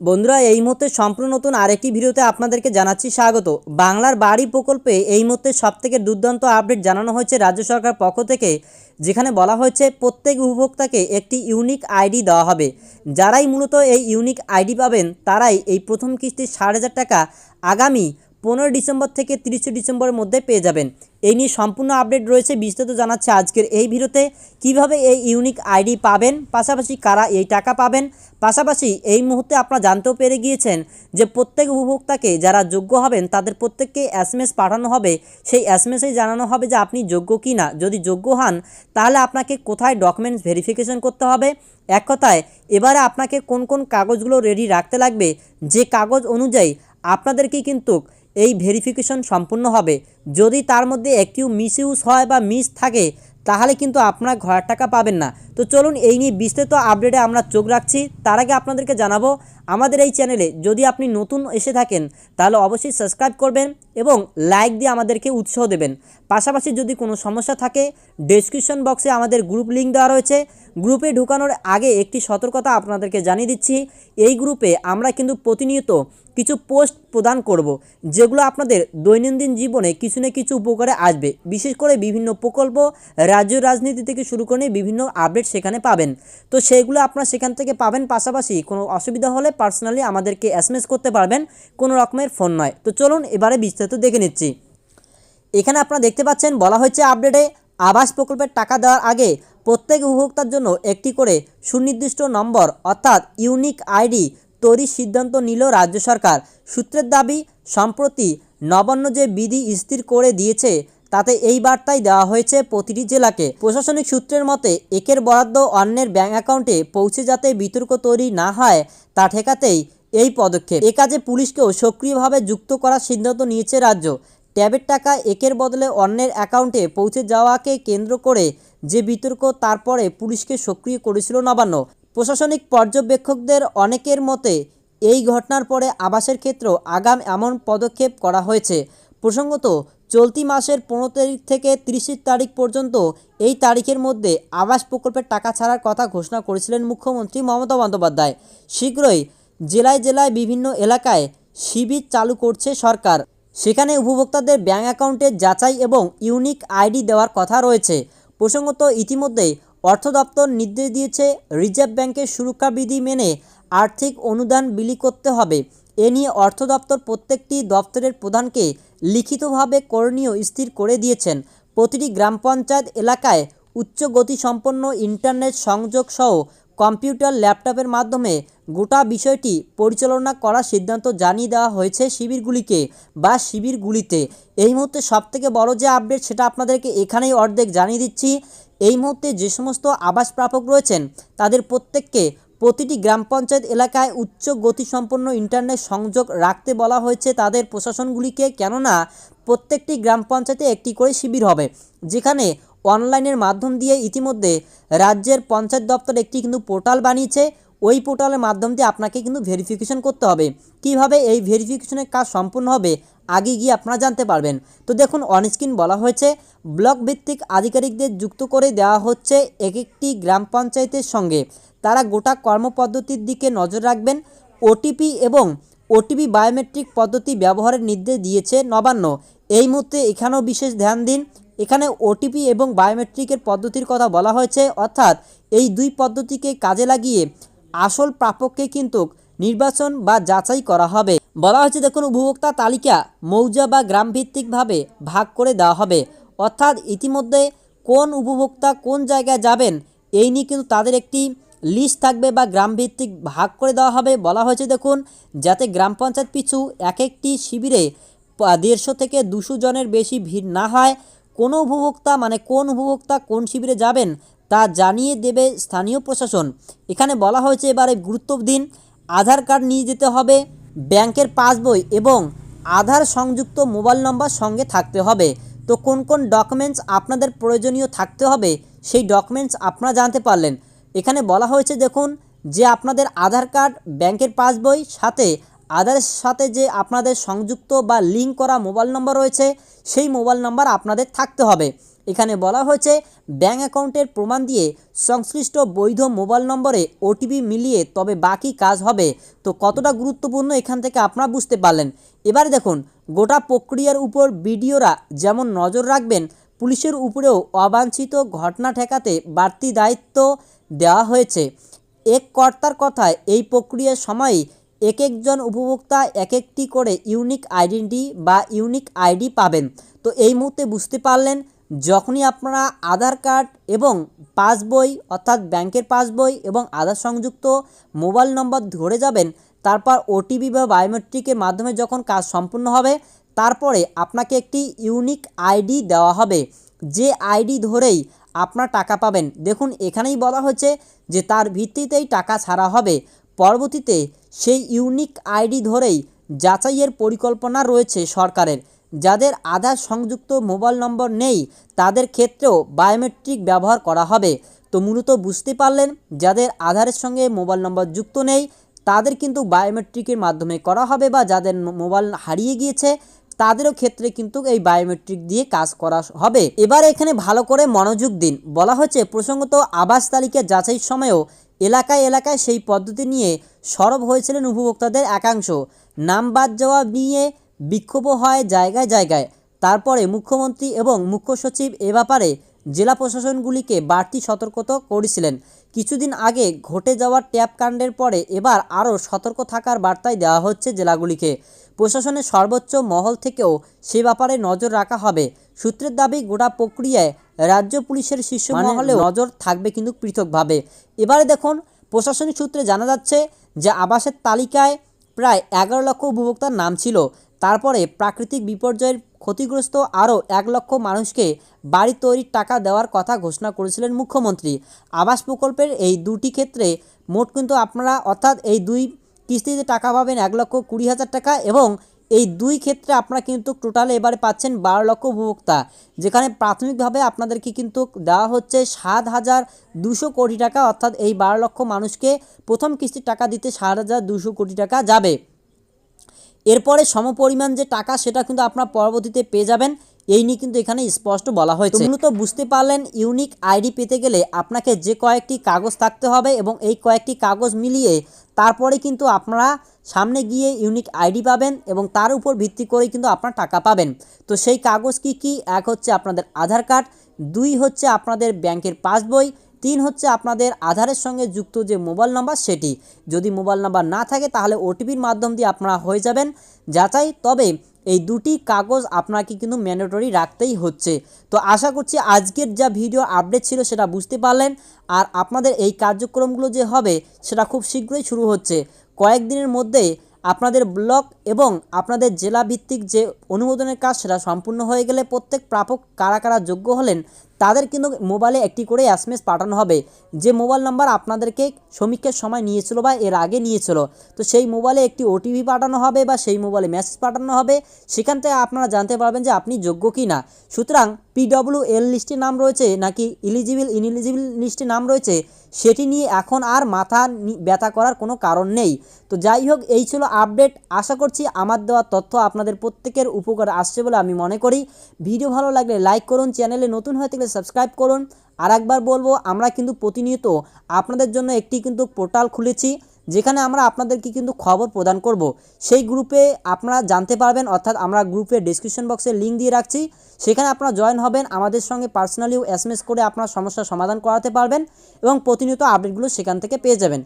বন্ধুরা, এই মুহূর্তে সম্পূর্ণ নতুন আরেকটি ভিডিওতে আপনাদেরকে জানাচ্ছি স্বাগত। বাংলার বাড়ি প্রকল্পে এই মুহূর্তে সবথেকে দুর্দান্ত আপডেট জানানো হয়েছে রাজ্য সরকার পক্ষ থেকে, যেখানে বলা হয়েছে প্রত্যেক উপভোক্তাকে একটি ইউনিক আইডি দেওয়া হবে। যারাই মূলত এই ইউনিক আইডি পাবেন, তারাই এই প্রথম কিস্তির ষাট হাজার টাকা আগামী পনেরো ডিসেম্বর থেকে তিরিশে ডিসেম্বরের মধ্যে পেয়ে যাবেন। এই নিয়ে সম্পূর্ণ আপডেট রয়েছে, বিস্তারিত জানাচ্ছে আজকের এই ভিডিওতে। কীভাবে এই ইউনিক আইডি পাবেন, পাশাপাশি কারা এই টাকা পাবেন? পাশাপাশি এই মুহূর্তে আপনারা জানতেও পেরে গিয়েছেন যে প্রত্যেক উপভোক্তাকে যারা যোগ্য হবেন, তাদের প্রত্যেককে এস পাঠানো হবে। সেই এস এমএসেই জানানো হবে যে আপনি যোগ্য কি না যদি যোগ্য হন, তাহলে আপনাকে কোথায় ডকুমেন্টস ভেরিফিকেশন করতে হবে? এক কথায়, এবারে আপনাকে কোন কোন কাগজগুলো রেডি রাখতে লাগবে? যে কাগজ অনুযায়ী আপনাদেরকে কিন্তু এই ভেরিফিকেশন সম্পূর্ণ হবে। যদি তার মধ্যে একটিও মিসইউজ হয় বা মিস থাকে, তাহলে কিন্তু আপনার ঘরের টাকা পাবেন না। তো চলুন এই নিয়ে বিস্তারিত আপডেটে আমরা চোখ রাখছি। তার আগে আপনাদেরকে জানাব, আমাদের এই চ্যানেলে যদি আপনি নতুন এসে থাকেন, তাহলে অবশ্যই সাবস্ক্রাইব করবেন এবং লাইক দিয়ে আমাদেরকে উৎসাহ দেবেন। পাশাপাশি যদি কোনো সমস্যা থাকে ডেসক্রিপশন বক্সে আমাদের গ্রুপ লিঙ্ক দেওয়া রয়েছে। গ্রুপে ঢুকানোর আগে একটি সতর্কতা আপনাদেরকে জানিয়ে দিচ্ছি। এই গ্রুপে আমরা কিন্তু প্রতিনিয়ত কিছু পোস্ট প্রদান করব, যেগুলো আপনাদের দৈনন্দিন জীবনে কিছু না কিছু উপকারে আসবে। বিশেষ করে বিভিন্ন প্রকল্প, রাজ্য রাজনীতি থেকে শুরু করে বিভিন্ন আপডেট সেখানে পাবেন। তো সেইগুলো আপনারা সেখান থেকে পাবেন পাশাপাশি কোনো অসুবিধা হলে পার্সোনালি আমাদেরকে এসএমএস করতে পারবেন, কোনো রকমের ফোন নয়। তো চলুন এবারে বিস্তারিত দেখে নিচ্ছি। এখানে আপনারা দেখতে পাচ্ছেন, বলা হয়েছে আপডেটে আবাস প্রকল্পের টাকা দেওয়ার আগে প্রত্যেক উপভোক্তার জন্য একটি করে সুনির্দিষ্ট নম্বর অর্থাৎ ইউনিক আইডি তৈরির সিদ্ধান্ত নিল রাজ্য সরকার। সূত্রের দাবি, সম্প্রতি নবান্ন যে বিধি স্থির করে দিয়েছে তাতে এই বার্তাই দেওয়া হয়েছে প্রতিটি জেলাকে। প্রশাসনিক সূত্রের মতে, একের বরাদ্দ অন্যের ব্যাংক অ্যাকাউন্টে পৌঁছে যাতে বিতর্ক তৈরি না হয়, তা ঠেকাতেই এই পদক্ষেপ। এ কাজে পুলিশকেও সক্রিয়ভাবে যুক্ত করার সিদ্ধান্ত নিয়েছে রাজ্য। ট্যাবের টাকা একের বদলে অন্যের অ্যাকাউন্টে পৌঁছে যাওয়াকে কেন্দ্র করে যে বিতর্ক তারপরে পুলিশকে সক্রিয় করেছিল নবান্ন। প্রশাসনিক পর্যবেক্ষকদের অনেকের মতে, এই ঘটনার পরে আবাসের ক্ষেত্রেও আগাম এমন পদক্ষেপ করা হয়েছে। প্রসঙ্গত চলতি মাসের পনেরো তারিখ থেকে তিরিশ তারিখ পর্যন্ত এই তারিখের মধ্যে আবাস প্রকল্পের টাকা ছাড়ার কথা ঘোষণা করেছিলেন মুখ্যমন্ত্রী মমতা বন্দ্যোপাধ্যায়। শীঘ্রই জেলায় জেলায় বিভিন্ন এলাকায় শিবির চালু করছে সরকার। সেখানে উপভোক্তাদের ব্যাঙ্ক অ্যাকাউন্টের যাচাই এবং ইউনিক আইডি দেওয়ার কথা রয়েছে। প্রসঙ্গত, ইতিমধ্যেই অর্থ দপ্তর নির্দেশ দিয়েছে, রিজার্ভ ব্যাংকের সুরক্ষা বিধি মেনে আর্থিক অনুদান বিলি করতে হবে। এ নিয়ে অর্থ দপ্তর প্রত্যেকটি দপ্তরের প্রধানকে লিখিতভাবে করণীয় স্থির করে দিয়েছেন। প্রতিটি গ্রাম পঞ্চায়েত এলাকায় উচ্চ গতিসম্পন্ন ইন্টারনেট সংযোগ সহ কম্পিউটার, ল্যাপটপের মাধ্যমে গোটা বিষয়টি পরিচালনা করার সিদ্ধান্ত জানিয়ে দেওয়া হয়েছে শিবিরগুলিকে বা শিবিরগুলিতে। এই মুহূর্তে সবথেকে বড় যে আপডেট সেটা আপনাদেরকে এখানেই অর্ধেক জানিয়ে দিচ্ছি। এই মুহূর্তে যে সমস্ত আবাস প্রাপক রয়েছেন, তাদের প্রত্যেককে প্রতিটি গ্রাম পঞ্চায়েত এলাকায় উচ্চ গতিসম্পন্ন ইন্টারনেট সংযোগ রাখতে বলা হয়েছে তাদের প্রশাসনগুলিকে, কেননা প্রত্যেকটি গ্রাম পঞ্চায়েতে একটি করে শিবির হবে, যেখানে অনলাইনের মাধ্যম দিয়ে ইতিমধ্যে রাজ্যের পঞ্চায়েত দপ্তর একটি কিন্তু পোর্টাল বানিয়েছে। ওই পোর্টালের মাধ্যম দিয়ে আপনাকে কিন্তু ভেরিফিকেশন করতে হবে। কীভাবে এই ভেরিফিকেশনের কাজ সম্পূর্ণ হবে, আগে গিয়ে আপনারা জানতে পারবেন। তো দেখুন অনস্ক্রিন বলা হয়েছে ব্লক ভিত্তিক আধিকারিকদের যুক্ত করে দেওয়া হচ্ছে এক একটি গ্রাম পঞ্চায়েতের সঙ্গে। তারা গোটা কর্মপদ্ধতির দিকে নজর রাখবেন। ওটিপি এবং ওটিপি বায়োমেট্রিক পদ্ধতি ব্যবহারের নির্দেশ দিয়েছে নবান্ন। এই মুহূর্তে এখানেও বিশেষ ধ্যান দিন। এখানে ওটিপি এবং বায়োমেট্রিকের পদ্ধতির কথা বলা হয়েছে। অর্থাৎ এই দুই পদ্ধতিকে কাজে লাগিয়ে আসল প্রাপককে কিন্তু নির্বাচন বা যাচাই করা হবে। বলা হয়েছে, দেখুন, উপভোক্তা তালিকা মৌজা বা গ্রামভিত্তিকভাবে ভাগ করে দেওয়া হবে। অর্থাৎ ইতিমধ্যে কোন উপভোক্তা কোন জায়গায় যাবেন, এই নিয়ে কিন্তু তাদের একটি লিস্ট থাকবে বা গ্রামভিত্তিক ভাগ করে দেওয়া হবে। বলা হয়েছে, দেখুন, যাতে গ্রাম পঞ্চায়েত পিছু এক একটি শিবিরে দেড়শো থেকে দুশো জনের বেশি ভিড় না হয়। কোনো উপভোক্তা মানে কোন উপভোক্তা কোন শিবিরে যাবেন তা জানিয়ে দেবে স্থানীয় প্রশাসন। এখানে বলা হয়েছে, এবারে গুরুত্ব দিন আধার কার্ড নিয়ে যেতে হবে, ব্যাংকের পাসবই এবং আধার সংযুক্ত মোবাইল নম্বর সঙ্গে থাকতে হবে। তো কোন কোন ডকুমেন্টস আপনাদের প্রয়োজনীয় থাকতে হবে, সেই ডকুমেন্টস আপনারা জানতে পারলেন। এখানে বলা হয়েছে, দেখুন, যে আপনাদের আধার কার্ড, ব্যাংকের পাসবই, সাথে আধারের সাথে যে আপনাদের সংযুক্ত বা লিঙ্ক করা মোবাইল নম্বর রয়েছে, সেই মোবাইল নম্বর আপনাদের থাকতে হবে। এখানে বলা হয়েছে ব্যাঙ্ক অ্যাকাউন্টের প্রমাণ দিয়ে সংশ্লিষ্ট বৈধ মোবাইল নম্বরে ওটিপি মিলিয়ে তবে বাকি কাজ হবে। তো কতটা গুরুত্বপূর্ণ এখান থেকে আপনারা বুঝতে পারলেন। এবারে দেখুন, গোটা প্রক্রিয়ার উপর বিডিওরা যেমন নজর রাখবেন, পুলিশের উপরেও অবাঞ্ছিত ঘটনা ঠেকাতে বাড়তি দায়িত্ব দেওয়া হয়েছে। এক কর্তার কথায়, এই প্রক্রিয়ার সময় এক একজন উপভোক্তা এক একটি করে ইউনিক আইডেন্টি বা ইউনিক আইডি পাবেন। তো এই মুহূর্তে বুঝতে পারলেন যখনই আপনারা আধার কার্ড এবং পাসবই অর্থাৎ ব্যাংকের পাসবই এবং আধার সংযুক্ত মোবাইল নম্বর ধরে যাবেন, তারপর ওটিপি বা বায়োমেট্রিকের মাধ্যমে যখন কাজ সম্পূর্ণ হবে, তারপরে আপনাকে একটি ইউনিক আইডি দেওয়া হবে, যে আইডি ধরেই আপনার টাকা পাবেন। দেখুন, এখানেই বলা হচ্ছে যে তার ভিত্তিতেই টাকা ছাড়া হবে। পরবর্তীতে সেই ইউনিক আইডি ধরেই যাচাইয়ের পরিকল্পনা রয়েছে সরকারের। যাদের আধার সংযুক্ত মোবাইল নম্বর নেই, তাদের ক্ষেত্রেও বায়োমেট্রিক ব্যবহার করা হবে। তো মূলত বুঝতে পারলেন, যাদের আধারের সঙ্গে মোবাইল নম্বর যুক্ত নেই, তাদের কিন্তু বায়োমেট্রিকের মাধ্যমে করা হবে বা যাদের মোবাইল হারিয়ে গিয়েছে, তাদেরও ক্ষেত্রে কিন্তু এই বায়োমেট্রিক দিয়ে কাজ করা হবে। এবার এখানে ভালো করে মনোযোগ দিন। বলা হচ্ছে, প্রসঙ্গত আবাস তালিকা যাচাইয়ের সময়ও এলাকায় এলাকায় সেই পদ্ধতি নিয়ে সরব হয়েছিলেন উপভোক্তাদের একাংশ। নাম বাদ যাওয়া নিয়ে বিক্ষোভ হয় জায়গায় জায়গায়। তারপরে মুখ্যমন্ত্রী এবং মুখ্য সচিব এ ব্যাপারে জেলা প্রশাসনগুলিকে বাড়তি সতর্কতা করেছিলেন। কিছুদিন আগে ঘটে যাওয়া ট্যাপ কাণ্ডের পরে এবার আরও সতর্ক থাকার বার্তাই দেওয়া হচ্ছে জেলাগুলিকে। প্রশাসনের সর্বোচ্চ মহল থেকেও সে ব্যাপারে নজর রাখা হবে। সূত্রের দাবি গোটা প্রক্রিয়ায় রাজ্য পুলিশের শীর্ষ মহলে নজর থাকবে কিন্তু পৃথকভাবে। এবারে দেখুন প্রশাসনিক সূত্রে জানা যাচ্ছে যে আবাসের তালিকায় প্রায় এগারো লক্ষ উপভোক্তার নাম ছিল। তারপরে প্রাকৃতিক বিপর্যয়ের ক্ষতিগ্রস্ত আরও এক লক্ষ মানুষকে বাড়ি তৈরির টাকা দেওয়ার কথা ঘোষণা করেছিলেন মুখ্যমন্ত্রী। আবাস প্রকল্পের এই দুটি ক্ষেত্রে মোট কিন্তু আপনারা অর্থাৎ এই দুই কিস্তিতে টাকা পাবেন এক লক্ষ কুড়ি হাজার টাকা এবং এই দুই ক্ষেত্রে আপনারা কিন্তু টোটালে এবারে পাচ্ছেন বারো লক্ষ উপভোক্তা, যেখানে প্রাথমিকভাবে আপনাদেরকে কিন্তু দেওয়া হচ্ছে সাত হাজার দুশো কোটি টাকা, অর্থাৎ এই বারো লক্ষ মানুষকে প্রথম কিস্তির টাকা দিতে সাত হাজার দুশো কোটি টাকা যাবে। এরপরে সমপরিমাণ যে টাকা, সেটা কিন্তু আপনারা পরবর্তীতে পেয়ে যাবেন। এই নিয়ে কিন্তু এখানে স্পষ্ট বলা হয়েছে। মূলত বুঝতে পারলেন, ইউনিক আইডি পেতে গেলে আপনাকে যে কয়েকটি কাগজ থাকতে হবে এবং এই কয়েকটি কাগজ মিলিয়ে তারপরে কিন্তু আপনারা সামনে গিয়ে ইউনিক আইডি পাবেন এবং তার উপর ভিত্তি করেই কিন্তু আপনার টাকা পাবেন। তো সেই কাগজ কি কি? এক হচ্ছে আপনাদের আধার কার্ড, দুই হচ্ছে আপনাদের ব্যাংকের পাসবই তিন হচ্ছে আপনাদের আধারের সঙ্গে যুক্ত যে মোবাইল নাম্বার সেটি। যদি মোবাইল নাম্বার না থাকে, তাহলে ওটিপির মাধ্যম দিয়ে আপনারা হয়ে যাবেন যাচাই। তবে এই দুটি কাগজ আপনাকে কিন্তু ম্যান্ডেটরি রাখতেই হচ্ছে। তো আশা করছি আজকের যা ভিডিও আপডেট ছিল সেটা বুঝতে পারলেন। আর আপনাদের এই কার্যক্রমগুলো যে হবে, সেটা খুব শীঘ্রই শুরু হচ্ছে। কয়েকদিনের মধ্যে আপনাদের ব্লক এবং আপনাদের জেলা ভিত্তিক যে অনুমোদনের কাজ সেটা সম্পূর্ণ হয়ে গেলে প্রত্যেক প্রাপক কারা কারা যোগ্য হলেন, তাদের কিন্তু মোবাইলে একটি করে এসএমএস পাঠানো হবে। যে মোবাইল নাম্বার আপনাদেরকে সমীক্ষার সময় নিয়েছিল বা এর আগে নিয়েছিল, তো সেই মোবাইলে একটি ওটিপি পাঠানো হবে বা সেই মোবাইলে মেসেজ পাঠানো হবে, সেখান থেকে আপনারা জানতে পারবেন যে আপনি যোগ্য কি না সুতরাং পিডব্লিউ এল লিস্টে নাম রয়েছে নাকি ইলিজিবল ইনএলিজিবল লিস্টে নাম রয়েছে, সেটি নিয়ে এখন আর মাথা ব্যথা করার কোনো কারণ নেই। তো যাই হোক, এই ছিল আপডেট। আশা করছি আমার দেওয়া তথ্য আপনাদের প্রত্যেকের উপকার আসছে বলে আমি মনে করি। ভিডিও ভালো লাগলে লাইক করুন, চ্যানেলে নতুন হয়ে থাকলে সাবস্ক্রাইব করুন। আর একবার বলব, আমরা কিন্তু প্রতিনিয়ত আপনাদের জন্য একটি কিন্তু পোর্টাল খুলেছি, যেখানে আমরা আপনাদেরকে কিন্তু খবর প্রদান করব। সেই গ্রুপে আপনারা জানতে পারবেন, অর্থাৎ আমরা গ্রুপে ডিসক্রিপশন বক্সে লিঙ্ক দিয়ে রাখছি। সেখানে আপনারা জয়েন হবেন, আমাদের সঙ্গে পার্সোনালিও এসএমএস করে আপনার সমস্যার সমাধান করাতে পারবেন এবং প্রতিনিয়ত আপডেটগুলো সেখান থেকে পেয়ে যাবেন।